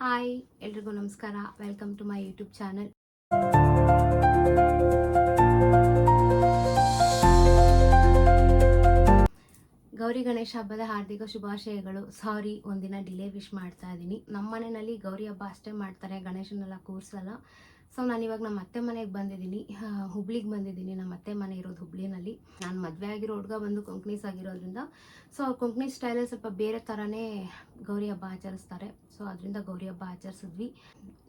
Hi, ಎಲ್ರಿಗೂ ನಮಸ್ಕಾರ. Welcome to my YouTube channel Gauri Ganesha ಹಬ್ಬದ ಹಾರ್ದಿಕ ಶುಭಾಶಯಗಳು. ಸಾರಿ ಒಂದಿನ ಡಿಲೇ ವಿಶ್ ಮಾಡ್ತಾ ಇದ್ದೀನಿ. ನಮ್ಮ ಮನೆಯಲ್ಲಿ ಗೌರಿ ಹಬ್ಬ ಅಷ್ಟೇ ಮಾಡ್ತಾರೆ. ಗಣೇಶನೆಲ್ಲ ಕೂರಿಸಲ್ಲ. ಸೊ ನಾನು ಇವಾಗ ನಮ್ಮ ಅತ್ತೆ ಮನೆಗೆ ಬಂದಿದ್ದೀನಿ. ಹುಬ್ಳಿಗೆ ಬಂದಿದ್ದೀನಿ. ನಮ್ಮ ಅತ್ತೆ ಮನೆ ಇರೋದು ಹುಬ್ಳಿನಲ್ಲಿ. ನಾನು ಮದುವೆ ಆಗಿರೋ ಹುಡುಗ ಬಂದು ಕೊಂಕಣೀಸ್ ಆಗಿರೋದ್ರಿಂದ. ಸೊ ಕೊಂಕಣಿ ಸ್ಟೈಲಲ್ಲಿ ಸ್ವಲ್ಪ ಬೇರೆ ಥರನೇ ಗೌರಿ ಹಬ್ಬ ಆಚರಿಸ್ತಾರೆ. ಸೊ ಅದರಿಂದ ಗೌರಿ ಹಬ್ಬ ಆಚರಿಸಿದ್ವಿ.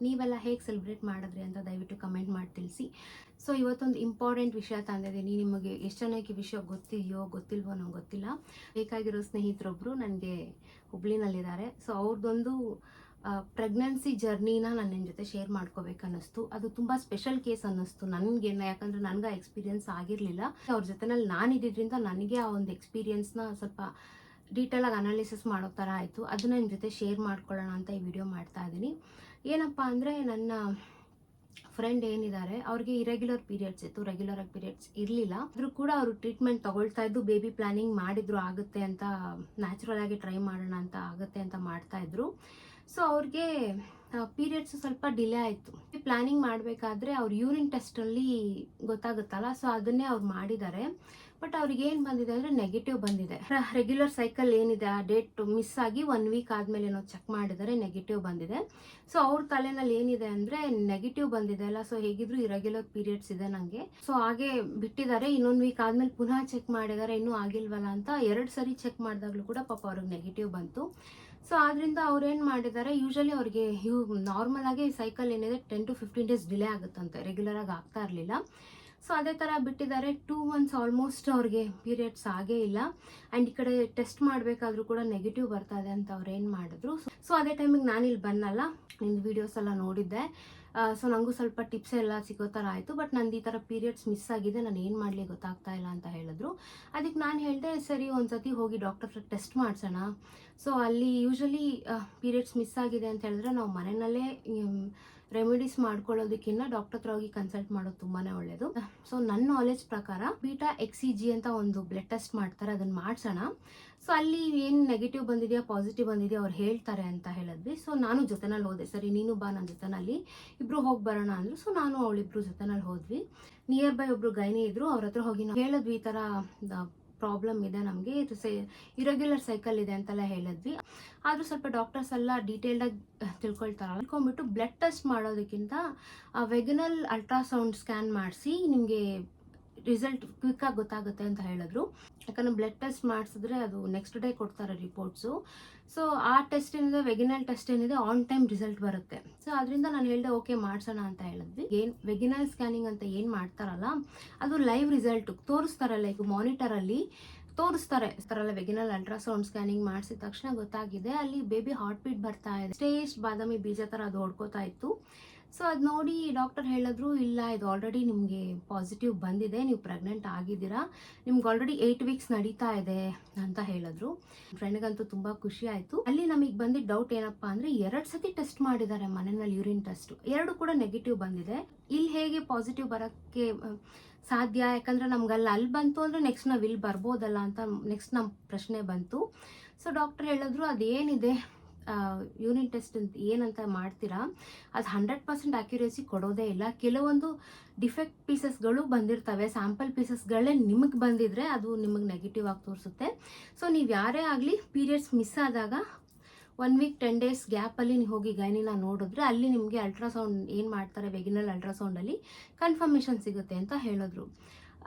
ನೀವೆಲ್ಲ ಹೇಗೆ ಸೆಲೆಬ್ರೇಟ್ ಮಾಡಿದ್ರಿ ಅಂತ ದಯವಿಟ್ಟು ಕಮೆಂಟ್ ಮಾಡಿ ತಿಳಿಸಿ. ಸೊ ಇವತ್ತೊಂದು ಇಂಪಾರ್ಟೆಂಟ್ ವಿಷಯ ತಂದಿದ್ದೀನಿ. ನಿಮಗೆ ಎಷ್ಟು ಜನಕ್ಕೆ ವಿಷಯ ಗೊತ್ತಿದೆಯೋ, ಗೊತ್ತಿಲ್ವೋ ನಂಗೆ ಗೊತ್ತಿಲ್ಲ. ಬೇಕಾಗಿರೋ ಸ್ನೇಹಿತರೊಬ್ಬರು ನನಗೆ ಹುಬ್ಳಿನಲ್ಲಿದ್ದಾರೆ. ಸೊ ಅವ್ರದ್ದೊಂದು ಪ್ರೆಗ್ನೆನ್ಸಿ ಜರ್ನಿನ ನಾನು ನಿಮ್ಮ ಜೊತೆ ಶೇರ್ ಮಾಡ್ಕೋಬೇಕು ಅನ್ನಿಸ್ತು ಅದು ತುಂಬ ಸ್ಪೆಷಲ್ ಕೇಸ್ ಅನ್ನಿಸ್ತು ನನಗೆ ಯಾಕಂದರೆ ನನಗೆ ಎಕ್ಸ್ಪೀರಿಯನ್ಸ್ ಆಗಿರಲಿಲ್ಲ. ಅವ್ರ ಜೊತೆನಲ್ಲಿ ನಾನು ಇದ್ದಿದ್ದರಿಂದ ನನಗೆ ಆ ಒಂದು ಎಕ್ಸ್ಪೀರಿಯೆನ್ಸ್ನ ಸ್ವಲ್ಪ ಡೀಟೇಲಾಗಿ ಅನಾಲಿಸಿಸ್ ಮಾಡೋ ಥರ ಆಯಿತು. ಅದನ್ನ ನಿಮ್ಮ ಜೊತೆ ಶೇರ್ ಮಾಡ್ಕೊಳ್ಳೋಣ ಅಂತ ಈ ವಿಡಿಯೋ ಮಾಡ್ತಾ ಇದ್ದೀನಿ. ಏನಪ್ಪ ಅಂದರೆ ನನ್ನ ಫ್ರೆಂಡ್ ಏನಿದ್ದಾರೆ ಅವ್ರಿಗೆ ಇರೆಗ್ಯುಲರ್ ಪೀರಿಯಡ್ಸ್ ಇತ್ತು. ರೆಗ್ಯುಲರ್ ಆಗಿ ಪೀರಿಯಡ್ಸ್ ಇರಲಿಲ್ಲ. ಆದರೂ ಕೂಡ ಅವರು ಟ್ರೀಟ್ಮೆಂಟ್ ತಗೊಳ್ತಾ ಇದ್ದು ಬೇಬಿ ಪ್ಲಾನಿಂಗ್ ಮಾಡಿದ್ರು, ಆಗುತ್ತೆ ಅಂತ ನ್ಯಾಚುರಲ್ ಆಗಿ ಟ್ರೈ ಮಾಡೋಣ ಅಂತ ಆಗುತ್ತೆ ಅಂತ ಮಾಡ್ತಾ ಇದ್ರು. ಸೊ ಅವ್ರಿಗೆ ಪೀರಿಯಡ್ಸ್ ಸ್ವಲ್ಪ ಡಿಲೇ ಆಯಿತು. ಪ್ಲಾನಿಂಗ್ ಮಾಡಬೇಕಾದ್ರೆ ಅವ್ರ ಯೂರಿನ್ ಟೆಸ್ಟಲ್ಲಿ ಗೊತ್ತಾಗುತ್ತಲ್ಲ ಸೊ ಅದನ್ನೇ ಅವ್ರು ಮಾಡಿದ್ದಾರೆ. ಬಟ್ ಅವ್ರಿಗೆ ಏನು ಬಂದಿದೆ ಅಂದರೆ ನೆಗೆಟಿವ್ ಬಂದಿದೆ. ರೆಗ್ಯುಲರ್ ಸೈಕಲ್ ಏನಿದೆ, ಆ ಡೇಟ್ ಮಿಸ್ ಆಗಿ ಒನ್ ವೀಕ್ ಆದಮೇಲೆ ಏನೋ ಚೆಕ್ ಮಾಡಿದರೆ ನೆಗೆಟಿವ್ ಬಂದಿದೆ. ಸೊ ಅವ್ರ ತಲೆನಲ್ಲಿ ಏನಿದೆ ಅಂದರೆ ನೆಗೆಟಿವ್ ಬಂದಿದೆ ಅಲ್ಲ ಸೊ ಹೇಗಿದ್ರು ಇರೆಗ್ಯುಲರ್ ಪೀರಿಯಡ್ಸ್ ಇದೆ ನನಗೆ ಸೊ ಹಾಗೆ ಬಿಟ್ಟಿದ್ದಾರೆ, ಇನ್ನೊಂದು ವೀಕ್ ಆದಮೇಲೆ ಪುನಃ ಚೆಕ್ ಮಾಡಿದ್ದಾರೆ ಇನ್ನೂ ಆಗಿಲ್ವಲ್ಲ ಅಂತ ಎರಡು ಸರಿ ಚೆಕ್ ಮಾಡಿದಾಗಲೂ ಕೂಡ ಪಾಪ ಅವ್ರಿಗೆ ನೆಗೆಟಿವ್ ಬಂತು. ಸೊ ಆದ್ರಿಂದ ಅವ್ರು ಏನು ಮಾಡಿದ್ದಾರೆ ಯೂಶಲಿ ಅವ್ರಿಗೆ ನಾರ್ಮಲ್ ಆಗಿ ಸೈಕಲ್ ಏನಿದೆ ten to fifteen days delay ಆಗುತ್ತಂತೆ regular ಆಗಿ ಆಗ್ತಾ ಇರಲಿಲ್ಲ. ಸೊ ಅದೇ ಥರ ಬಿಟ್ಟಿದ್ದಾರೆ ಟೂ ಮಂತ್ಸ್ ಆಲ್ಮೋಸ್ಟ್ ಅವ್ರಿಗೆ ಪೀರಿಯಡ್ಸ್ ಆಗೇ ಇಲ್ಲ. ಆ್ಯಂಡ್ ಈ ಕಡೆ ಟೆಸ್ಟ್ ಮಾಡಬೇಕಾದ್ರೂ ಕೂಡ ನೆಗೆಟಿವ್ ಬರ್ತಾ ಇದೆ ಅಂತ ಅವ್ರು ಏನು ಮಾಡಿದ್ರು. ಸೊ ಅದೇ ಟೈಮಿಗೆ ನಾನು ಇಲ್ಲಿ ಬಂದಲ್ಲ ನಿನ್ನ ವೀಡಿಯೋಸ್ ಎಲ್ಲ ನೋಡಿದ್ದೆ. ಸೊ ನನಗೂ ಸ್ವಲ್ಪ ಟಿಪ್ಸ್ ಎಲ್ಲ ಸಿಗೋ ಥರ ಆಯಿತು ಬಟ್ ನಂದು ಈ ಥರ ಪೀರಿಯಡ್ಸ್ ಮಿಸ್ ಆಗಿದೆ, ನಾನು ಏನು ಮಾಡಲಿ ಗೊತ್ತಾಗ್ತಾ ಇಲ್ಲ ಅಂತ ಹೇಳಿದ್ರು. ಅದಕ್ಕೆ ನಾನು ಹೇಳಿದೆ, ಸರಿ ಒಂದ್ಸತಿ ಹೋಗಿ ಡಾಕ್ಟರ್ ಹತ್ರ ಟೆಸ್ಟ್ ಮಾಡಿಸೋಣ. ಸೊ ಅಲ್ಲಿ ಯೂಶ್ವಲಿ ಪೀರಿಯಡ್ಸ್ ಮಿಸ್ ಆಗಿದೆ ಅಂತ ಹೇಳಿದ್ರೆ ನಾವು ಮನೆಯಲ್ಲೇ ರೆಮಿಡೀಸ್ ಮಾಡ್ಕೊಳ್ಳೋದಕ್ಕಿಂತ ಡಾಕ್ಟರ್ ಹತ್ರ ಹೋಗಿ ಕನ್ಸಲ್ಟ್ ಮಾಡೋದು ತುಂಬಾನೇ ಒಳ್ಳೇದು. ಸೊ ನನ್ನ ನಾಲೆಜ್ ಪ್ರಕಾರ ಬೀಟಾ ಎಕ್ಸಿ ಜಿ ಅಂತ ಒಂದು ಬ್ಲಡ್ ಟೆಸ್ಟ್ ಮಾಡ್ತಾರೆ ಅದನ್ನ ಮಾಡ್ಸೋಣ. ಸೊ ಅಲ್ಲಿ ಏನು ನೆಗೆಟಿವ್ ಬಂದಿದೆಯಾ ಪಾಸಿಟಿವ್ ಬಂದಿದೆಯಾ ಅವ್ರು ಹೇಳ್ತಾರೆ ಅಂತ ಹೇಳಿದ್ವಿ. ಸೊ ನಾನು ಜೊತೆನಲ್ಲಿ ಹೋದೆ. ಸರಿ, ನೀನು ಬಾ ನನ್ನ ಜೊತೆನಲ್ಲಿ ಇಬ್ರು ಹೋಗಿ ಬರೋಣ ಅಂದ್ರು. ಸೊ ನಾನು ಅವಳಿಬ್ರು ಜೊತೆನಲ್ಲಿ ಹೋದ್ವಿ. ನಿಯರ್ ಬೈ ಒಬ್ರು ಗೈನಿ ಇದ್ರು, ಅವ್ರ ಹತ್ರ ಹೋಗಿ ನಾವು ಹೇಳಿದ್ವಿ ಈ ಥರ ಪ್ರಾಬ್ಲಮ್ ಇದೆ ನಮಗೆ. ಇದು ಸೈ, ಇರೆಗ್ಯುಲರ್ ಸೈಕಲ್ ಇದೆ ಅಂತೆಲ್ಲ ಹೇಳಿದ್ವಿ. ಆದರೂ ಸ್ವಲ್ಪ ಡಾಕ್ಟರ್ಸ್ ಎಲ್ಲ ಡೀಟೇಲ್ಡಾಗಿ ತಿಳ್ಕೊಳ್ತಾರೆ. ತಿಳ್ಕೊಂಬಿಟ್ಟು ಬ್ಲಡ್ ಟೆಸ್ಟ್ ಮಾಡೋದಕ್ಕಿಂತ ವೆಗನಲ್ ಅಲ್ಟ್ರಾಸೌಂಡ್ ಸ್ಕ್ಯಾನ್ ಮಾಡಿಸಿ ನಿಮಗೆ ರಿಸಲ್ಟ್ ಕ್ವಿಕ್ಕಾಗಿ ಗೊತ್ತಾಗುತ್ತೆ ಅಂತ ಹೇಳಿದ್ರು. ಯಾಕಂದರೆ ಬ್ಲಡ್ ಟೆಸ್ಟ್ ಮಾಡಿಸಿದ್ರೆ ಅದು ನೆಕ್ಸ್ಟ್ ಡೇ ಕೊಡ್ತಾರೆ ರಿಪೋರ್ಟ್ಸು ಸೊ ಆ ಟೆಸ್ಟ್ ಏನಿದೆ ವೆಗಿನಲ್ ಟೆಸ್ಟ್ ಏನಿದೆ ಆನ್ ಟೈಮ್ ರಿಸಲ್ಟ್ ಬರುತ್ತೆ. ಸೊ ಅದರಿಂದ ನಾನು ಹೇಳಿದೆ ಓಕೆ ಮಾಡಿಸೋಣ ಅಂತ ಹೇಳಿದ್ವಿ. ಏನು ವೆಗಿನಲ್ ಸ್ಕ್ಯಾನಿಂಗ್ ಅಂತ ಏನು ಮಾಡ್ತಾರಲ್ಲ, ಅದು ಲೈವ್ ರಿಸಲ್ಟ್ ತೋರಿಸ್ತಾರಲ್ಲ ಲೈಕ್ ಮಾನಿಟರಲ್ಲಿ ತೋರಿಸ್ತಾರೆ. ಥರಲ್ಲ ವೆಗಿನಲ್ ಅಲ್ಟ್ರಾಸೌಂಡ್ ಸ್ಕ್ಯಾನಿಂಗ್ ಮಾಡಿಸಿದ ತಕ್ಷಣ ಗೊತ್ತಾಗಿದೆ, ಅಲ್ಲಿ ಬೇಬಿ ಹಾರ್ಟ್ ಬೀಟ್ ಬರ್ತಾ ಇದೆ. ಸ್ಟೇಜ್ ಬಾದಾಮಿ ಬೀಜ ಥರ ಅದು ಹೊಡ್ಕೋತಾ ಇತ್ತು. ಸೊ ಅದು ನೋಡಿ ಡಾಕ್ಟರ್ ಹೇಳಿದ್ರು, ಇಲ್ಲ, ಇದು ಆಲ್ರೆಡಿ ನಿಮಗೆ ಪಾಸಿಟಿವ್ ಬಂದಿದೆ, ನೀವು ಪ್ರೆಗ್ನೆಂಟ್ ಆಗಿದ್ದೀರಾ, ನಿಮ್ಗೆ ಆಲ್ರೆಡಿ ಏಯ್ಟ್ ವೀಕ್ಸ್ ನಡೀತಾ ಇದೆ ಅಂತ ಹೇಳಿದ್ರು. ಫ್ರೆಂಡ್ಗಂತೂ ತುಂಬ ಖುಷಿ ಆಯಿತು. ಅಲ್ಲಿ ನಮಗೆ ಬಂದಿದ್ದ ಡೌಟ್ ಏನಪ್ಪ ಅಂದರೆ, ಎರಡು ಸತಿ ಟೆಸ್ಟ್ ಮಾಡಿದ್ದಾರೆ ಮನೆಯಲ್ಲಿ ಯೂರಿನ್ ಟೆಸ್ಟ್ ಎರಡು ಕೂಡ ನೆಗೆಟಿವ್ ಬಂದಿದೆ. ಇಲ್ಲಿ ಹೇಗೆ ಪಾಸಿಟಿವ್ ಬರೋಕ್ಕೆ ಸಾಧ್ಯ? ಯಾಕಂದರೆ ನಮ್ಗೆ ಅಲ್ಲಿ ಅಲ್ಲಿ ಬಂತು ಅಂದರೆ ನೆಕ್ಸ್ಟ್ ನಾವು ಇಲ್ಲಿ ಬರ್ಬೋದಲ್ಲ ಅಂತ ನೆಕ್ಸ್ಟ್ ನಮ್ಮ ಪ್ರಶ್ನೆ ಬಂತು. ಸೊ ಡಾಕ್ಟರ್ ಹೇಳಿದ್ರು, ಅದೇನಿದೆ? ಯೂನಿಟ್ ಟೆಸ್ಟ್ ಅಂತ ಏನಂತ ಮಾಡ್ತೀರಾ, ಅದು ಹಂಡ್ರೆಡ್ ಪರ್ಸೆಂಟ್ ಅಕ್ಯುರೇಸಿ ಕೊಡೋದೇ ಇಲ್ಲ. ಕೆಲವೊಂದು ಡಿಫೆಕ್ಟ್ ಪೀಸಸ್ಗಳು ಬಂದಿರ್ತವೆ ಸ್ಯಾಂಪಲ್ ಪೀಸಸ್ಗಳೇ ನಿಮಗೆ ಬಂದಿದ್ರೆ ಅದು ನಿಮಗೆ ನೆಗೆಟಿವ್ ಆಗಿ ತೋರಿಸುತ್ತೆ. ಸೊ ನೀವು ಯಾರೇ ಆಗಲಿ ಪೀರಿಯಡ್ಸ್ ಮಿಸ್ ಆದಾಗ ಒನ್ ವೀಕ್ ಟೆನ್ ಡೇಸ್ ಗ್ಯಾಪಲ್ಲಿ ನೀವು ಹೋಗಿ ಗೈನಿನ ನೋಡಿದ್ರೆ ಅಲ್ಲಿ ನಿಮಗೆ ಅಲ್ಟ್ರಾಸೌಂಡ್ ಏನು ಮಾಡ್ತಾರೆ ವೆಗಿನಲ್ ಅಲ್ಟ್ರಾಸೌಂಡಲ್ಲಿ ಕನ್ಫರ್ಮೇಷನ್ ಸಿಗುತ್ತೆ ಅಂತ ಹೇಳಿದ್ರು.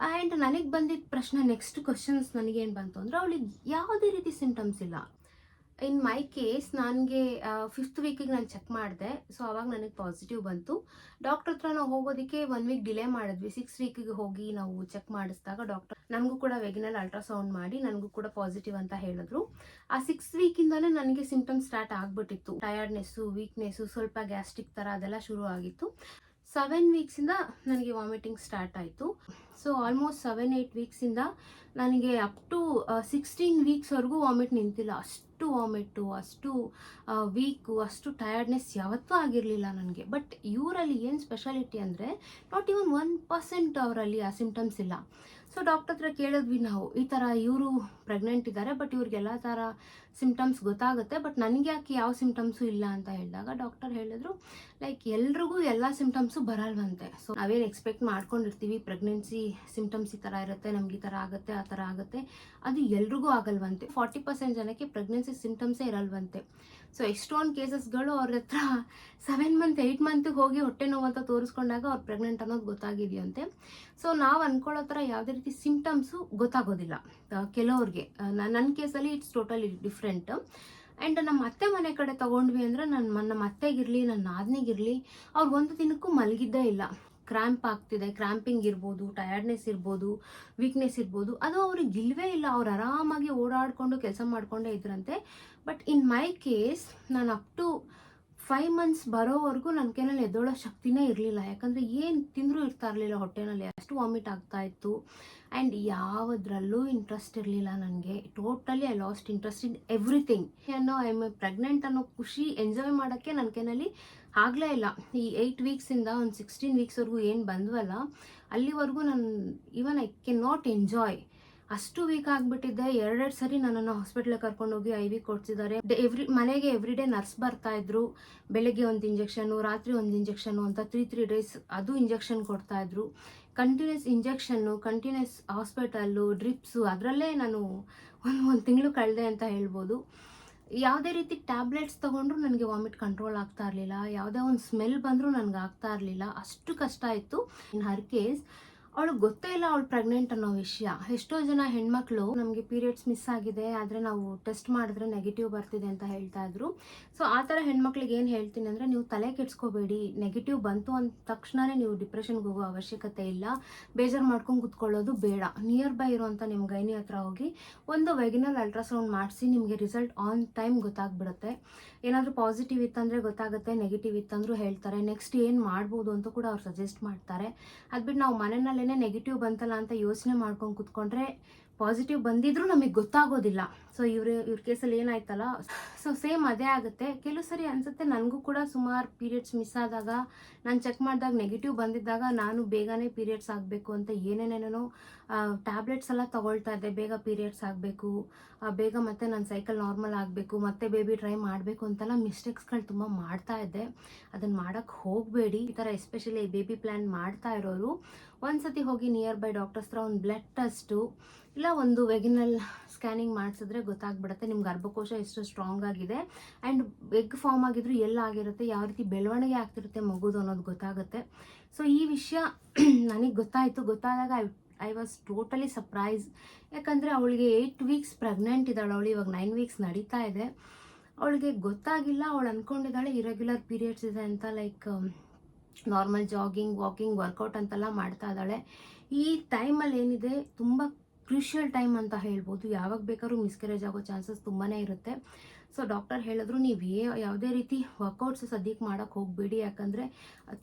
ಆ್ಯಂಡ್ ನನಗೆ ಬಂದಿದ್ದ ಪ್ರಶ್ನೆ ನೆಕ್ಸ್ಟ್ ಕ್ವಶನ್ಸ್ ನನಗೇನು ಬಂತು ಅಂದರೆ, ಅವಳಿಗೆ ಯಾವುದೇ ರೀತಿ ಸಿಂಟಮ್ಸ್ ಇಲ್ಲ. ಇನ್ ಮೈ ಕೇಸ್ ನನಗೆ ಫಿಫ್ತ್ ವೀಕಿಗೆ ನಾನು ಚೆಕ್ ಮಾಡಿದೆ. ಸೊ ಅವಾಗ ನನಗೆ ಪಾಸಿಟಿವ್ ಬಂತು. ಡಾಕ್ಟರ್ ಹತ್ರ ನಾವು ಹೋಗೋದಕ್ಕೆ ಒನ್ ವೀಕ್ ಡಿಲೇ ಮಾಡಿದ್ವಿ. ಸಿಕ್ಸ್ ವೀಕಿಗೆ ಹೋಗಿ ನಾವು ಚೆಕ್ ಮಾಡಿಸಿದಾಗ ಡಾಕ್ಟರ್ ನನಗೂ ಕೂಡ ವೆಗಿನಲ್ ಅಲ್ಟ್ರಾಸೌಂಡ್ ಮಾಡಿ ನನಗೂ ಕೂಡ ಪಾಸಿಟಿವ್ ಅಂತ ಹೇಳಿದ್ರು. ಆ ಸಿಕ್ಸ್ ವೀಕಿಂದಲೇ ನನಗೆ ಸಿಂಪ್ಟಮ್ಸ್ ಸ್ಟಾರ್ಟ್ ಆಗಿಬಿಟ್ಟಿತ್ತು. ಟಯರ್ಡ್ನೆಸ್ಸು ವೀಕ್ನೆಸ್ಸು ಸ್ವಲ್ಪ ಗ್ಯಾಸ್ಟ್ರಿಕ್ ಥರ ಅದೆಲ್ಲ ಶುರು ಆಗಿತ್ತು ಸೆವೆನ್ ವೀಕ್ಸಿಂದ ನನಗೆ ವಾಮಿಟಿಂಗ್ ಸ್ಟಾರ್ಟ್ ಆಯಿತು. ಸೊ ಆಲ್ಮೋಸ್ಟ್ ಸೆವೆನ್ ಏಯ್ಟ್ ವೀಕ್ಸಿಂದ ನನಗೆ ಅಪ್ ಟು ಸಿಕ್ಸ್ಟೀನ್ ವೀಕ್ಸ್ವರೆಗೂ ವಾಮಿಟ್ ನಿಂತಿಲ್ಲ. ಅಷ್ಟು ವಾಮಿಟ್ಟು ಅಷ್ಟು ವೀಕು ಅಷ್ಟು ಟಯರ್ಡ್ನೆಸ್ ಯಾವತ್ತೂ ಆಗಿರಲಿಲ್ಲ ನನಗೆ. ಬಟ್ ಇವರಲ್ಲಿ ಏನು ಸ್ಪೆಷಾಲಿಟಿ ಅಂದರೆ ನಾಟ್ ಇವನ್ ಒನ್ ಪರ್ಸೆಂಟ್ ಅವರಲ್ಲಿ ಆ ಸಿಂಪ್ಟಮ್ಸ್ ಇಲ್ಲ. ಸೊ ಡಾಕ್ಟರ್ ಹತ್ರ ಕೇಳಿದ್ವಿ ನಾವು, ಈ ಥರ ಇವರು ಪ್ರೆಗ್ನೆಂಟ್ ಇದ್ದಾರೆ ಬಟ್ ಇವ್ರಿಗೆಲ್ಲ ಥರ ಸಿಮ್ಟಮ್ಸ್ ಗೊತ್ತಾಗುತ್ತೆ ಬಟ್ ನನಗೆ ಯಾಕೆ ಯಾವ ಸಿಮ್ಟಮ್ಸು ಇಲ್ಲ ಅಂತ ಹೇಳಿದಾಗ ಡಾಕ್ಟರ್ ಹೇಳಿದ್ರು ಲೈಕ್ ಎಲ್ರಿಗೂ ಎಲ್ಲ ಸಿಮ್ಟಮ್ಸು ಬರಲ್ವಂತೆ. ಸೊ ನಾವೇನು ಎಕ್ಸ್ಪೆಕ್ಟ್ ಮಾಡ್ಕೊಂಡಿರ್ತೀವಿ ಪ್ರೆಗ್ನೆನ್ಸಿ ಸಿಮ್ಟಮ್ಸ್ ಈ ಥರ ಇರುತ್ತೆ, ನಮ್ಗೆ ಈ ಥರ ಆಗುತ್ತೆ, ಆ ಥರ ಆಗುತ್ತೆ, ಅದು ಎಲ್ರಿಗೂ ಆಗಲ್ವಂತೆ. ಫಾರ್ಟಿ ಪರ್ಸೆಂಟ್ ಜನಕ್ಕೆ ಪ್ರೆಗ್ನೆನ್ಸಿ ಸಿಮ್ಟಮ್ಸೇ ಇರಲ್ವಂತೆ. ಸೊ ಎಷ್ಟೊಂದು ಕೇಸಸ್ಗಳು ಅವ್ರ ಹತ್ರ ಸೆವೆನ್ ಮಂತ್ ಏಯ್ಟ್ ಮಂತಿಗೆ ಹೋಗಿ ಹೊಟ್ಟೆ ನೋವು ಅಂತ ತೋರಿಸ್ಕೊಂಡಾಗ ಅವ್ರು ಪ್ರೆಗ್ನೆಂಟ್ ಅನ್ನೋದು ಗೊತ್ತಾಗಿದೆಯಂತೆ. ಸೊ ನಾವು ಅಂದ್ಕೊಳ್ಳೋ ಥರ ಯಾವುದೇ ರೀತಿ ಸಿಂಪ್ಟಮ್ಸು ಗೊತ್ತಾಗೋದಿಲ್ಲ. ಕೆಲವ್ರಿಗೆ. ನನ್ನ ಕೇಸಲ್ಲಿ ಇಟ್ಸ್ ಟೋಟಲಿ ಡಿಫ್ರೆಂಟ್ ಆ್ಯಂಡ್ ನಮ್ಮ ಅತ್ತೆ ಮನೆ ಕಡೆ ತೊಗೊಂಡ್ವಿ ಅಂದರೆ ನನ್ನ ನಮ್ಮ ಅತ್ತೆಗಿರಲಿ ನನ್ನ ನಾದನಿಗಿರಲಿ ಅವ್ರು ಒಂದು ದಿನಕ್ಕೂ ಮಲಗಿದ್ದೇ ಇಲ್ಲ. ಕ್ರ್ಯಾಂಪ್ ಆಗ್ತಿದೆ ಕ್ರ್ಯಾಂಪಿಂಗ್ ಇರ್ಬೋದು ಟಯರ್ಡ್ನೆಸ್ ಇರ್ಬೋದು ವೀಕ್ನೆಸ್ ಇರ್ಬೋದು, ಅದು ಅವ್ರಿಗೆ ಇಲ್ವೇ ಇಲ್ಲ. ಅವ್ರು ಆರಾಮಾಗಿ ಓಡಾಡಿಕೊಂಡು ಕೆಲಸ ಮಾಡಿಕೊಂಡೇ ಇದ್ರಂತೆ. ಬಟ್ ಇನ್ ಮೈ ಕೇಸ್ ನಾನು ಅಪ್ ಟು ಫೈವ್ ಮಂತ್ಸ್ ಬರೋವರೆಗೂ ನನ್ನ ಕೈನಲ್ಲಿ ಎದ್ದೊಳೋ ಶಕ್ತಿನೇ ಇರಲಿಲ್ಲ. ಯಾಕಂದರೆ ಏನು ತಿಂದರೂ ಇರ್ತಾ ಇರಲಿಲ್ಲ ಹೊಟ್ಟೆನಲ್ಲಿ. ಅಷ್ಟು ವಾಮಿಟ್ ಆಗ್ತಾ ಇತ್ತು. ಆ್ಯಂಡ್ ಯಾವುದ್ರಲ್ಲೂ ಇಂಟ್ರೆಸ್ಟ್ ಇರಲಿಲ್ಲ ನನಗೆ. Totally I lost interest in everything ಅನ್ನೋ ಐ ಎಂ ಪ್ರೆಗ್ನೆಂಟ್ ಅನ್ನೋ ಖುಷಿ ಎಂಜಾಯ್ ಮಾಡೋಕ್ಕೆ ನನ್ನ ಕೈನಲ್ಲಿ ಆಗಲೇ ಇಲ್ಲ. ಈ ಏಯ್ಟ್ ವೀಕ್ಸಿಂದ ಒಂದು ಸಿಕ್ಸ್ಟೀನ್ ವೀಕ್ಸ್ವರೆಗೂ ಏನು ಬಂದ್ವಲ್ಲ, ಅಲ್ಲಿವರೆಗೂ ನಾನು even I can not enjoy ಅಷ್ಟು ವೀಕ್ ಆಗಿಬಿಟ್ಟಿದ್ದೆ ಎರಡೆರಡು ಸರಿ ನನ್ನನ್ನು ಹಾಸ್ಪಿಟ್ಲಿಗೆ ಕರ್ಕೊಂಡೋಗಿ ಐ ವಿ ಕೊಡ್ಸಿದ್ದಾರೆ ಎವ್ರಿ ಮನೆಗೆ ಎವ್ರಿ ಡೇ ನರ್ಸ್ ಬರ್ತಾ ಇದ್ರು. ಬೆಳಗ್ಗೆ ಒಂದು ಇಂಜೆಕ್ಷನು ರಾತ್ರಿ ಒಂದು ಇಂಜೆಕ್ಷನು ಅಂತ ತ್ರೀ ತ್ರೀ ಡೇಸ್ ಅದು injection ಕೊಡ್ತಾಯಿದ್ರು continues injection continues hospital drips ಅದರಲ್ಲೇ ನಾನು ಒಂದು ಒಂದು ತಿಂಗಳು ಕಳೆದೆ ಅಂತ ಹೇಳ್ಬೋದು. ಯಾವುದೇ ರೀತಿ ಟ್ಯಾಬ್ಲೆಟ್ಸ್ ತೊಗೊಂಡ್ರು ನನಗೆ ವಾಮಿಟ್ ಕಂಟ್ರೋಲ್ ಆಗ್ತಾ ಇರಲಿಲ್ಲ, ಯಾವುದೇ ಒಂದು ಸ್ಮೆಲ್ ಬಂದರೂ ನನಗೆ ಆಗ್ತಾ ಇರಲಿಲ್ಲ. ಅಷ್ಟು ಕಷ್ಟ ಇತ್ತು. ಇನ್ ಹರ್ ಕೇಸ್ ಅವಳಿಗೆ ಗೊತ್ತೇ ಇಲ್ಲ ಅವಳು ಪ್ರೆಗ್ನೆಂಟ್ ಅನ್ನೋ ವಿಷಯ. ಎಷ್ಟೋ ಜನ ಹೆಣ್ಮಕ್ಳು ನಮಗೆ ಪೀರಿಯಡ್ಸ್ ಮಿಸ್ ಆಗಿದೆ, ಆದರೆ ನಾವು ಟೆಸ್ಟ್ ಮಾಡಿದ್ರೆ ನೆಗೆಟಿವ್ ಬರ್ತಿದೆ ಅಂತ ಹೇಳ್ತಾ ಇದ್ರು. ಸೊ ಆ ಥರ ಹೆಣ್ಮಕ್ಳಿಗೆ ಏನು ಹೇಳ್ತೀನಿ ಅಂದರೆ ನೀವು ತಲೆ ಕೆಡ್ಸ್ಕೋಬೇಡಿ ನೆಗೆಟಿವ್ ಬಂತು ಅಂದ ತಕ್ಷಣವೇ ನೀವು ಡಿಪ್ರೆಷನ್ಗೆ ಹೋಗೋ ಅವಶ್ಯಕತೆ ಇಲ್ಲ. ಬೇಜಾರು ಮಾಡ್ಕೊಂಡು ಕುತ್ಕೊಳ್ಳೋದು ಬೇಡ. ನಿಯರ್ ಬೈ ಇರುವಂಥ ನಿಮ್ಮ ಗೈನಿ ಹತ್ರ ಹೋಗಿ ಒಂದು ವೆಗಿನಲ್ ಅಲ್ಟ್ರಾಸೌಂಡ್ ಮಾಡಿಸಿ ನಿಮಗೆ ರಿಸಲ್ಟ್ ಆನ್ ಟೈಮ್ ಗೊತ್ತಾಗ್ಬಿಡುತ್ತೆ. ಏನಾದರೂ ಪಾಸಿಟಿವ್ ಇತ್ತಂದರೆ ಗೊತ್ತಾಗುತ್ತೆ ನೆಗೆಟಿವ್ ಇತ್ತಂದ್ರೂ ಹೇಳ್ತಾರೆ. ನೆಕ್ಸ್ಟ್ ಏನು ಮಾಡ್ಬೋದು ಅಂತ ಕೂಡ ಅವ್ರು ಸಜೆಸ್ಟ್ ಮಾಡ್ತಾರೆ. ಅದ್ಬಿಟ್ಟು ನಾವು ಮನೆಯಲ್ಲೇ ನೆಗೆಟಿವ್ ಬಂತಲ್ಲ ಅಂತ ಯೋಚನೆ ಮಾಡ್ಕೊಂಡು ಕುತ್ಕೊಂಡ್ರೆ ಪಾಸಿಟಿವ್ ಬಂದಿದ್ರು ನಮಗೆ ಗೊತ್ತಾಗೋದಿಲ್ಲ. ಸೊ ಇವ್ರ ಇವ್ರ ಕೇಸಲ್ಲಿ ಏನಾಯ್ತಲ್ಲ ಸೊ ಸೇಮ್ ಅದೇ ಆಗುತ್ತೆ. ಕೆಲವು ಸರಿ ಅನ್ಸುತ್ತೆ ನನಗೂ ಕೂಡ ಸುಮಾರು ಪೀರಿಯಡ್ಸ್ ಮಿಸ್ ಆದಾಗ, ನಾನು ಚೆಕ್ ಮಾಡಿದಾಗ ನೆಗೆಟಿವ್ ಬಂದಿದ್ದಾಗ ನಾನು ಬೇಗನೆ ಪೀರಿಯಡ್ಸ್ ಆಗಬೇಕು ಅಂತ ಏನೇನೇನೋ ಟ್ಯಾಬ್ಲೆಟ್ಸ್ ಎಲ್ಲ ತೊಗೊಳ್ತಾ ಇದ್ದೆ. ಬೇಗ ಪೀರಿಯಡ್ಸ್ ಆಗಬೇಕು ಬೇಗ ಮತ್ತೆ ನನ್ನ ಸೈಕಲ್ ನಾರ್ಮಲ್ ಆಗಬೇಕು, ಮತ್ತೆ ಬೇಬಿ ಟ್ರೈ ಮಾಡಬೇಕು ಅಂತೆಲ್ಲ ಮಿಸ್ಟೇಕ್ಸ್ಗಳು ತುಂಬ ಮಾಡ್ತಾ ಇದ್ದೆ. ಅದನ್ನು ಮಾಡೋಕ್ಕೆ ಹೋಗಬೇಡಿ. ಈ ಥರ ಎಸ್ಪೆಷಲಿ ಬೇಬಿ ಪ್ಲ್ಯಾನ್ ಮಾಡ್ತಾ ಇರೋರು, ಒಂದ್ಸತಿ ಹೋಗಿ ನಿಯರ್ ಬೈ ಡಾಕ್ಟರ್ಸ್ ಹತ್ರ ಒಂದು ಬ್ಲಡ್ ಟೆಸ್ಟು ಇಲ್ಲ ಒಂದು ವೆಗಿನಲ್ ಸ್ಕ್ಯಾನಿಂಗ್ ಮಾಡಿಸಿದ್ರೆ ಗೊತ್ತಾಗ್ಬಿಡುತ್ತೆ. ನಿಮ್ಮ ಗರ್ಭಕೋಶ ಎಷ್ಟು ಸ್ಟ್ರಾಂಗ್ ಆಗಿದೆ. ಆ್ಯಂಡ್ ಎಗ್ ಫಾರ್ಮ್ ಆಗಿದ್ರು ಎಲ್ಲ ಆಗಿರುತ್ತೆ, ಯಾವ ರೀತಿ ಬೆಳವಣಿಗೆ ಆಗ್ತಿರುತ್ತೆ ಮಗುದು ಅನ್ನೋದು ಗೊತ್ತಾಗುತ್ತೆ. ಸೊ ಈ ವಿಷಯ ನನಗೆ ಗೊತ್ತಾಯಿತು. ಗೊತ್ತಾದಾಗ I I was totally surprise ಯಾಕಂದರೆ ಅವಳಿಗೆ ಏಯ್ಟ್ ವೀಕ್ಸ್ ಪ್ರೆಗ್ನೆಂಟ್ ಇದ್ದಾಳೆ ಅವಳು. ಇವಾಗ ನೈನ್ ವೀಕ್ಸ್ ನಡೀತಾ ಇದೆ. ಅವಳಿಗೆ ಗೊತ್ತಾಗಿಲ್ಲ. ಅವಳು ಅಂದ್ಕೊಂಡಿದ್ದಾಳೆ ಇರೆಗ್ಯುಲರ್ ಪೀರಿಯಡ್ಸ್ ಇದೆ ಅಂತ like normal jogging walking workout ಅಂತೆಲ್ಲ ಮಾಡ್ತಾ ಇದ್ದಾಳೆ. ಈ ಟೈಮಲ್ಲಿ ಏನಿದೆ, ತುಂಬ ಕ್ರೂಷಿಯಲ್ ಟೈಮ್ ಅಂತ ಹೇಳ್ಬೋದು. ಯಾವಾಗ ಬೇಕಾದ್ರೂ ಮಿಸ್ಕರೇಜ್ ಆಗೋ ಚಾನ್ಸಸ್ ತುಂಬಾ ಇರುತ್ತೆ. ಸೊ ಡಾಕ್ಟರ್ ಹೇಳಿದ್ರು ನೀವು ಏ, ಯಾವುದೇ ರೀತಿ ವರ್ಕೌಟ್ಸ್ ಸದ್ಯಕ್ಕೆ ಮಾಡೋಕ್ಕೆ ಹೋಗಬೇಡಿ. ಯಾಕಂದರೆ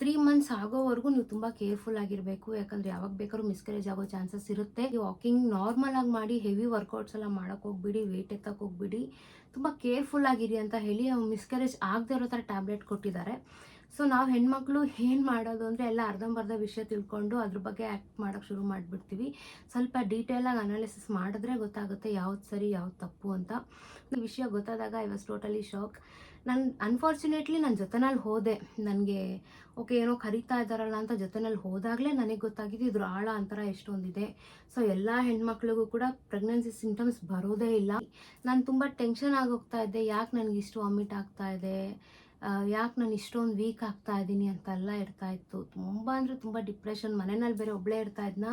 ತ್ರೀ ಮಂತ್ಸ್ ಆಗೋವರೆಗೂ ನೀವು ತುಂಬ ಕೇರ್ಫುಲ್ ಆಗಿರಬೇಕು. ಯಾಕಂದರೆ, ಯಾವಾಗ ಬೇಕಾದ್ರೂ ಮಿಸ್ಕರೇಜ್ ಆಗೋ ಚಾನ್ಸಸ್ ಇರುತ್ತೆ. ವಾಕಿಂಗ್ ನಾರ್ಮಲ್ ಆಗಿ ಮಾಡಿ ಹೆವಿ ವರ್ಕೌಟ್ಸ್ ಎಲ್ಲ ಮಾಡೋಕ್ಕೆ ಹೋಗ್ಬಿಡಿ ವೆಯ್ಟ್ ಎತ್ತಕ್ಕೆ ಹೋಗ್ಬಿಡಿ. ತುಂಬ ಕೇರ್ಫುಲ್ ಆಗಿರಿ ಅಂತ ಹೇಳಿ ಮಿಸ್ಕರೇಜ್ ಆಗದೆ ಇರೋ ಥರ ಟ್ಯಾಬ್ಲೆಟ್ ಕೊಟ್ಟಿದ್ದಾರೆ. ಸೊ ನಾವು ಹೆಣ್ಮಕ್ಳು ಏನು ಮಾಡೋದು ಅಂದರೆ ಎಲ್ಲ ಅರ್ಧಂಬರ್ಧ ವಿಷಯ ತಿಳ್ಕೊಂಡು ಅದ್ರ ಬಗ್ಗೆ ಆ್ಯಕ್ಟ್ ಮಾಡೋಕ್ಕೆ ಶುರು ಮಾಡಿಬಿಡ್ತೀವಿ. ಸ್ವಲ್ಪ ಡೀಟೇಲಾಗಿ ಅನಾಲಿಸಿಸ್ ಮಾಡಿದ್ರೆ ಗೊತ್ತಾಗುತ್ತೆ ಯಾವ್ದು ಸರಿ, ಯಾವ್ದು ತಪ್ಪು ಅಂತ. ವಿಷಯ ಗೊತ್ತಾದಾಗ ಐ ವಾಸ್ ಟೋಟಲಿ ಶಾಕ್ ನನ್ನ ಅನ್ಫಾರ್ಚುನೇಟ್ಲಿ ನನ್ನ ಜೊತೆನಲ್ಲಿ ಹೋದೆ. ನನಗೆ, ಓಕೆ, ಏನೋ ಕರಿತಾ ಇದ್ದಾರಲ್ಲ ಅಂತ ಜೊತೆನಲ್ಲಿ ಹೋದಾಗಲೇ ನನಗೆ ಗೊತ್ತಾಗಿದೆ ಇದ್ರ ಆಳ ಅಂತರ ಎಷ್ಟೊಂದಿದೆ. ಸೊ ಎಲ್ಲ ಹೆಣ್ಮಕ್ಳಿಗೂ ಕೂಡ ಪ್ರೆಗ್ನೆನ್ಸಿ ಸಿಂಟಮ್ಸ್ ಬರೋದೇ ಇಲ್ಲ. ನಾನು ತುಂಬ ಟೆನ್ಷನ್ ಆಗೋಗ್ತಾ ಇದ್ದೆ. ಯಾಕೆ ನನಗೆ ಇಷ್ಟು ವಾಮಿಟ್ ಆಗ್ತಾ ಇದೆ? ಯಾಕೆ ನಾನು ಇಷ್ಟೊಂದು ವೀಕ್ ಆಗ್ತಾ ಇದ್ದೀನಿ ಅಂತೆಲ್ಲ ಇರ್ತಾ ಇತ್ತು. ತುಂಬ ಅಂದರೆ ತುಂಬ ಡಿಪ್ರೆಷನ್ ಮನೆಯಲ್ಲಿ ಬೇರೆ ಒಬ್ಬಳೇ ಇರ್ತಾ ಇದ್ನ,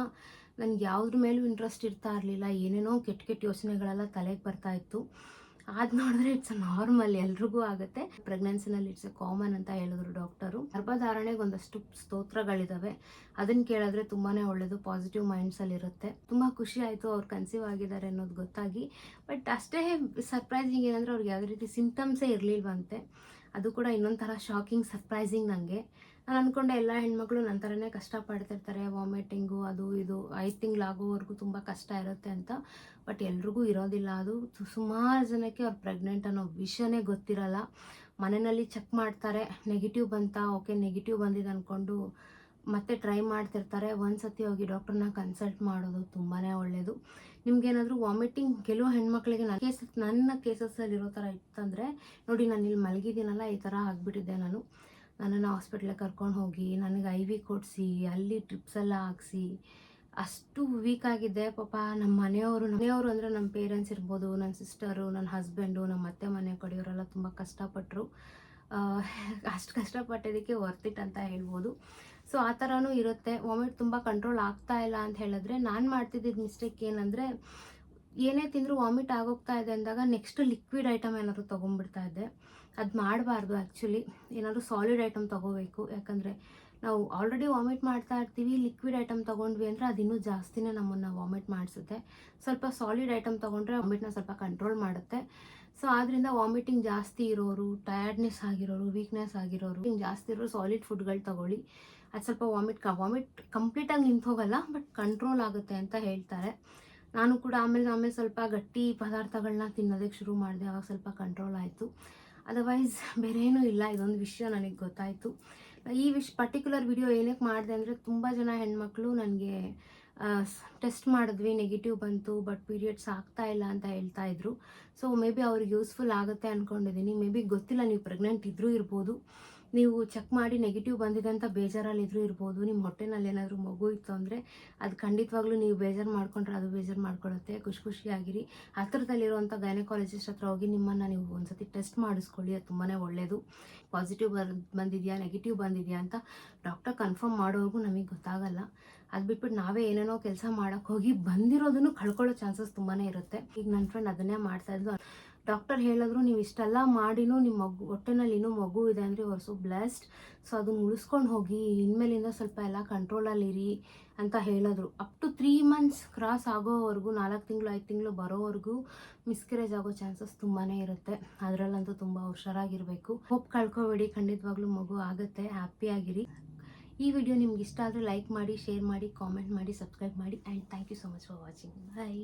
ನನಗೆ ಯಾವುದ್ರ ಮೇಲೂ ಇಂಟ್ರೆಸ್ಟ್ ಇರ್ತಾ ಇರಲಿಲ್ಲ. ಏನೇನೋ ಕೆಟ್ಟ ಕೆಟ್ಟ ಯೋಚನೆಗಳೆಲ್ಲ ತಲೆಗೆ ಬರ್ತಾ ಇತ್ತು. ಅದು ನೋಡಿದ್ರೆ ಇಟ್ಸ್ ನಾರ್ಮಲ್ ಎಲ್ರಿಗೂ ಆಗುತ್ತೆ. ಪ್ರೆಗ್ನೆನ್ಸಿನಲ್ಲಿ ಇಟ್ಸ್ ಎ ಕಾಮನ್ ಅಂತ ಹೇಳಿದ್ರು ಡಾಕ್ಟರು ಗರ್ಭಧಾರಣೆಗೆ ಒಂದಷ್ಟು ಸ್ತೋತ್ರಗಳಿದ್ದಾವೆ ಅದನ್ನು ಕೇಳಿದ್ರೆ ತುಂಬಾ ಒಳ್ಳೆಯದು ಪಾಸಿಟಿವ್ ಮೈಂಡ್ಸಲ್ಲಿ ಇರುತ್ತೆ. ತುಂಬ ಖುಷಿ ಆಯಿತು ಅವ್ರು ಕನ್ಸೀವ್ ಆಗಿದ್ದಾರೆ ಅನ್ನೋದು ಗೊತ್ತಾಗಿ. ಬಟ್ ಅಷ್ಟೇ ಸರ್ಪ್ರೈಸಿಂಗ್ ಏನಂದರೆ ಅವ್ರಿಗೆ ಯಾವುದೇ ರೀತಿ ಸಿಂಟಮ್ಸೇ ಇರಲಿಲ್ವಂತೆ. ಅದು ಕೂಡ ಇನ್ನೊಂದು ಥರ ಶಾಕಿಂಗ್ ಸರ್ಪ್ರೈಸಿಂಗ್ ನನಗೆ ನಾನು ಅಂದ್ಕೊಂಡೆ ಎಲ್ಲ ಹೆಣ್ಮಕ್ಳು ನನ್ನ ಥರನೇ ಕಷ್ಟಪಡ್ತಿರ್ತಾರೆ ವಾಮಿಟಿಂಗು ಅದು ಇದು, ಐದು ತಿಂಗಳಾಗೋವರೆಗೂ ತುಂಬ ಕಷ್ಟ ಇರುತ್ತೆ ಅಂತ. ಬಟ್ ಎಲ್ರಿಗೂ ಇರೋದಿಲ್ಲ ಅದು. ಸುಮಾರು ಜನಕ್ಕೆ ಅವ್ರು ಪ್ರೆಗ್ನೆಂಟ್ ಅನ್ನೋ ವಿಷಯನೇ ಗೊತ್ತಿರಲ್ಲ. ಮನೆಯಲ್ಲಿ ಚೆಕ್ ಮಾಡ್ತಾರೆ ನೆಗೆಟಿವ್ ಬಂತಾ ಓಕೆ ನೆಗೆಟಿವ್ ಬಂದಿದೆ ಅಂದ್ಕೊಂಡು ಮತ್ತೆ ಟ್ರೈ ಮಾಡ್ತಿರ್ತಾರೆ. ಒಂದು ಸತಿ ಹೋಗಿ ಡಾಕ್ಟ್ರನ್ನ ಕನ್ಸಲ್ಟ್ ಮಾಡೋದು ತುಂಬಾ ಒಳ್ಳೆಯದು ನಿಮ್ಗೇನಾದರೂ ವಾಮಿಟಿಂಗ್ ಕೆಲವು ಹೆಣ್ಮಕ್ಳಿಗೆ ನನ್ನ ಕೇಸಸ್ ನನ್ನ ಕೇಸಸ್ಸಲ್ಲಿ ಇರೋ ಥರ ಇತ್ತಂದರೆ, ನೋಡಿ ನಾನು ಇಲ್ಲಿ ಮಲಗಿದ್ದೀನಲ್ಲ, ಈ ಥರ ಆಗಿಬಿಟ್ಟಿದ್ದೆ ನಾನು. ನನ್ನನ್ನು ಹಾಸ್ಪಿಟ್ಲಿಗೆ ಕರ್ಕೊಂಡು ಹೋಗಿ, ನನಗೆ ಐ ವಿ ಕೊಡಿಸಿ, ಅಲ್ಲಿ ಟ್ರಿಪ್ಸ್ ಎಲ್ಲ ಹಾಕ್ಸಿ, ಅಷ್ಟು ವೀಕ್ ಆಗಿದ್ದೆ ಪಾಪ. ನಮ್ಮ ಮನೆಯವರು ಮನೆಯವರು ಅಂದರೆ ನಮ್ಮ ಪೇರೆಂಟ್ಸ್ ಇರ್ಬೋದು ನನ್ನ ಸಿಸ್ಟರು ನನ್ನ ಹಸ್ಬೆಂಡು ನಮ್ಮ ಅತ್ತೆ ಮನೆ ಕಡೆಯವರೆಲ್ಲ ತುಂಬ ಕಷ್ಟಪಟ್ಟರು ಅಷ್ಟು ಕಷ್ಟಪಟ್ಟಿದ್ದಕ್ಕೆ ವರ್ತಿಟ್ ಅಂತ ಹೇಳ್ಬೋದು. ಸೊ ಆ ಥರನೂ ಇರುತ್ತೆ. ವಾಮಿಟ್ ತುಂಬ ಕಂಟ್ರೋಲ್ ಆಗ್ತಾ ಇಲ್ಲ ಅಂತ ಹೇಳಿದ್ರೆ ನಾನು ಮಾಡ್ತಿದ್ದಿದ್ದ ಮಿಸ್ಟೇಕ್ ಏನಂದರೆ ಏನೇ ತಿಂದರೂ ವಾಮಿಟ್ ಆಗೋಗ್ತಾ ಇದೆ ಅಂದಾಗ ನೆಕ್ಸ್ಟ್ ಲಿಕ್ವಿಡ್ ಐಟಮ್ ಏನಾದರೂ ತೊಗೊಂಡ್ಬಿಡ್ತಾ ಇದ್ದೆ. ಅದು ಮಾಡಬಾರ್ದು ಆ್ಯಕ್ಚುಲಿ ಏನಾದರೂ ಸಾಲಿಡ್ ಐಟಮ್ ತೊಗೋಬೇಕು. ಯಾಕಂದರೆ ನಾವು ಆಲ್ರೆಡಿ ವಾಮಿಟ್ ಮಾಡ್ತಾ ಇರ್ತೀವಿ ಲಿಕ್ವಿಡ್ ಐಟಮ್ ತೊಗೊಂಡ್ವಿ ಅಂದರೆ ಅದು ಇನ್ನೂ ಜಾಸ್ತಿನೇ ನಮ್ಮನ್ನು ವಾಮಿಟ್ ಮಾಡಿಸುತ್ತೆ. ಸ್ವಲ್ಪ ಸಾಲಿಡ್ ಐಟಮ್ ತೊಗೊಂಡ್ರೆ ವಾಮಿಟ್ನ ಸ್ವಲ್ಪ ಕಂಟ್ರೋಲ್ ಮಾಡುತ್ತೆ. ಸೊ ಆದ್ದರಿಂದ ವಾಮಿಟಿಂಗ್ ಜಾಸ್ತಿ ಇರೋರು ಟಯರ್ಡ್ನೆಸ್ ಆಗಿರೋರು ವೀಕ್ನೆಸ್ ಆಗಿರೋರು, ಜಾಸ್ತಿ ಇರೋರು ಸಾಲಿಡ್ ಫುಡ್ಗಳು ತಗೊಳ್ಳಿ. ಅದು ಸ್ವಲ್ಪ ವಾಮಿಟ್ ಕ ವಾಮಿಟ್ ಕಂಪ್ಲೀಟಾಗಿ ನಿಂತು ಹೋಗಲ್ಲ ಬಟ್ ಕಂಟ್ರೋಲ್ ಆಗುತ್ತೆ ಅಂತ ಹೇಳ್ತಾರೆ. ನಾನು ಕೂಡ ಆಮೇಲೆ ಆಮೇಲೆ ಸ್ವಲ್ಪ ಗಟ್ಟಿ ಪದಾರ್ಥಗಳನ್ನ ತಿನ್ನೋದಕ್ಕೆ ಶುರು ಮಾಡಿದೆ ಆವಾಗ ಸ್ವಲ್ಪ ಕಂಟ್ರೋಲ್ ಆಯಿತು. ಅದರ್ವೈಸ್ ಬೇರೆ ಏನೂ ಇಲ್ಲ, ಇದೊಂದು ವಿಷಯ ನನಗೆ ಗೊತ್ತಾಯಿತು. ಈ ವಿಶ್ ಪರ್ಟಿಕ್ಯುಲರ್ ವಿಡಿಯೋ ಏನಕ್ಕೆ ಮಾಡಿದೆ ಅಂದರೆ ತುಂಬ ಜನ ಹೆಣ್ಮಕ್ಳು ನನಗೆ ಟೆಸ್ಟ್ ಮಾಡಿದ್ವಿ ನೆಗೆಟಿವ್ ಬಂತು ಬಟ್ ಪೀರಿಯಡ್ಸ್ ಆಗ್ತಾ ಇಲ್ಲ ಅಂತ ಹೇಳ್ತಾ ಇದ್ರು. ಸೊ ಮೇ ಬಿ ಅವ್ರಿಗೆ ಯೂಸ್ಫುಲ್ ಆಗುತ್ತೆ ಅಂದ್ಕೊಂಡಿದ್ದೀನಿ ಮೇ ಬಿ ಗೊತ್ತಿಲ್ಲ, ನೀವು ಪ್ರೆಗ್ನೆಂಟ್ ಇದ್ರೂ ಇರ್ಬೋದು. ನೀವು ಚೆಕ್ ಮಾಡಿ ನೆಗೆಟಿವ್ ಬಂದಿದೆ ಅಂತ ಬೇಜಾರಲ್ಲಿ ಇದ್ರೂ ಇರ್ಬೋದು ನಿಮ್ಮ ಹೊಟ್ಟೆನಲ್ಲಿ ಏನಾದರೂ ಮಗು ಇತ್ತು ಅಂದರೆ ಅದು ಖಂಡಿತವಾಗ್ಲೂ ನೀವು ಬೇಜಾರು ಮಾಡ್ಕೊಂಡ್ರೆ ಅದು ಬೇಜಾರು ಮಾಡ್ಕೊಳ್ಳುತ್ತೆ. ಖುಷಿ ಖುಷಿಯಾಗಿರಿ. ಹತ್ತಿರದಲ್ಲಿರುವಂಥ ಗೈನಕಾಲಜಿಸ್ಟ್ ಹತ್ರ ಹೋಗಿ ನಿಮ್ಮನ್ನು ನೀವು ಒಂದ್ಸತಿ ಟೆಸ್ಟ್ ಮಾಡಿಸ್ಕೊಳ್ಳಿ. ಅದು ತುಂಬಾ ಒಳ್ಳೆಯದು ಪಾಸಿಟಿವ್ ಬರ್, ಬಂದಿದೆಯಾ ನೆಗೆಟಿವ್ ಬಂದಿದೆಯಾ ಅಂತ ಡಾಕ್ಟರ್ ಕನ್ಫರ್ಮ್ ಮಾಡೋವರೆಗೂ ನಮಗೆ ಗೊತ್ತಾಗಲ್ಲ. ಅದು ಬಿಟ್ಬಿಟ್ಟು ನಾವೇ ಏನೇನೋ ಕೆಲಸ ಮಾಡೋಕ್ಕೆ ಹೋಗಿ ಬಂದಿರೋದನ್ನು ಕಳ್ಕೊಳ್ಳೋ ಚಾನ್ಸಸ್ ತುಂಬಾ ಇರುತ್ತೆ. ಈಗ ನನ್ನ ಫ್ರೆಂಡ್ ಅದನ್ನೇ ಮಾಡ್ತಾ ಡಾಕ್ಟರ್ ಹೇಳಿದ್ರು ನೀವು ಇಷ್ಟೆಲ್ಲ ಮಾಡಿನೂ ನಿಮ್ಮ ಮಗು, ಹೊಟ್ಟೆನಲ್ಲಿ ಇನ್ನೂ ಮಗು ಇದೆ ಅಂದರೆ you are so blessed so ಅದನ್ನ ಉಳಿಸ್ಕೊಂಡು ಹೋಗಿ, ಇನ್ಮೇಲಿಂದ ಸ್ವಲ್ಪ ಎಲ್ಲ ಕಂಟ್ರೋಲಲ್ಲಿರಿ ಅಂತ ಹೇಳಿದ್ರು. Up to three months cross ಆಗೋವರೆಗೂ, ನಾಲ್ಕು ತಿಂಗಳು, ಐದು ತಿಂಗಳು ಬರೋವರೆಗೂ ಮಿಸ್ಕರೇಜ್ ಆಗೋ ಚಾನ್ಸಸ್ ತುಂಬಾ ಇರುತ್ತೆ. ಅದರಲ್ಲಂತೂ ತುಂಬ ಹುಷಾರಾಗಿರಬೇಕು. ಹೋಪ್ ಕಳ್ಕೊಬೇಡಿ. ಖಂಡಿತವಾಗ್ಲೂ ಮಗು ಆಗುತ್ತೆ. ಹ್ಯಾಪಿಯಾಗಿರಿ ಈ ವಿಡಿಯೋ ನಿಮ್ಗೆ ಇಷ್ಟ ಆದರೆ ಲೈಕ್ ಮಾಡಿ ಶೇರ್ ಮಾಡಿ ಕಾಮೆಂಟ್ ಮಾಡಿ ಸಬ್ಸ್ಕ್ರೈಬ್ ಮಾಡಿ and thank you so much for watching bye